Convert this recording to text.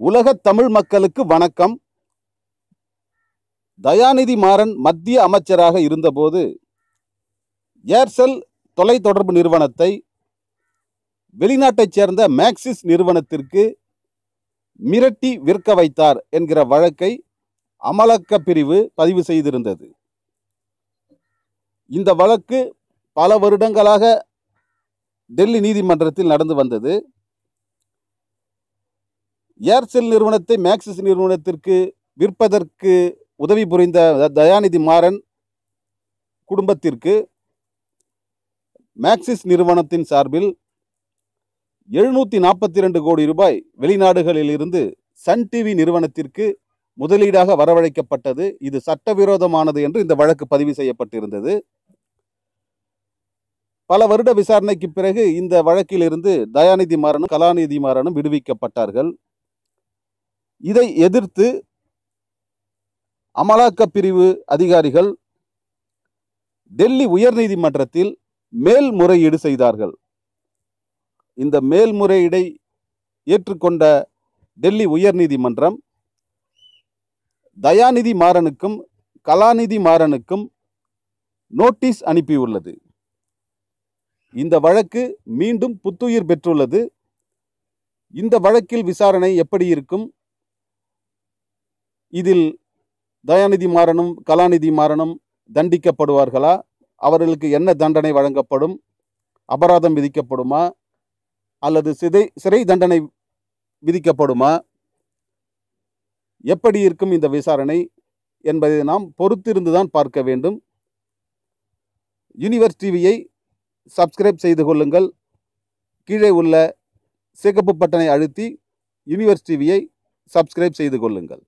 உலக தமிழ் மக்களுக்கு வணக்கம். தயாநிதி மாறன் மத்திய அமைச்சராக இருந்தபோது ஏர்செல் தொலைத்தொடர்பு நிறுவனத்தை வெளிநாட்டைச் சேர்ந்த மேக்சிஸ் நிறுவனத்திற்கு மிரட்டி விற்க வைத்தார் என்கிற வழக்கை அமலக்க பிரிவு பதிவு செய்திருந்தது. இந்த வழக்கு பல வருடங்களாக டெல்லி நீதிமன்றத்தில் நடந்து வந்தது. ஏர்செல் நிறுவனத்தை மேக்சிஸ் நிறுவனத்திற்கு விற்பதற்கு உதவி புரிந்த த- தயாநிதி மாறன் குடும்பத்திற்கு மேக்சிஸ் நிறுவனத்தின் சார்பில் எழுநூற்றி நாற்பத்தி ரெண்டு கோடி ரூபாய் வெளிநாடுகளிலிருந்து சன் டிவி நிறுவனத்திற்கு முதலீடாக வரவழைக்கப்பட்டது. இது சட்டவிரோதமானது என்று இந்த வழக்கு பதிவு செய்யப்பட்டிருந்தது. பல வருட விசாரணைக்கு பிறகு இந்த வழக்கிலிருந்து தயாநிதி மாறனும் கலாநிதி மாறனும் விடுவிக்கப்பட்டார்கள். இதை எதிர்த்து அமலாக்கப் பிரிவு அதிகாரிகள் டெல்லி உயர்நீதிமன்றத்தில் மேல்முறையீடு செய்தார்கள். இந்த மேல்முறையீடை ஏற்றுக்கொண்ட டெல்லி உயர்நீதிமன்றம் தயாநிதி மாறனுக்கும் கலாநிதி மாறனுக்கும் நோட்டீஸ் அனுப்பியுள்ளது. இந்த வழக்கு மீண்டும் புத்துயிர் பெற்றுள்ளது. இந்த வழக்கில் விசாரணை எப்படி இருக்கும்? இதில் தயாநிதி மாறனும் கலாநிதி மாறனும் தண்டிக்கப்படுவார்களா? அவர்களுக்கு என்ன தண்டனை வழங்கப்படும்? அபராதம் விதிக்கப்படுமா? அல்லது சிதை சிறை தண்டனை விதிக்கப்படுமா? எப்படி இருக்கும் இந்த விசாரணை என்பதை நாம் பொறுத்திருந்து தான் பார்க்க வேண்டும். யூனிவர்ஸ் டிவியை சப்ஸ்கிரைப் செய்து கொள்ளுங்கள். கீழே உள்ள சிகப்பு பட்டனை அழுத்தி யூனிவர்ஸ் டிவியை சப்ஸ்கிரைப் செய்து கொள்ளுங்கள்.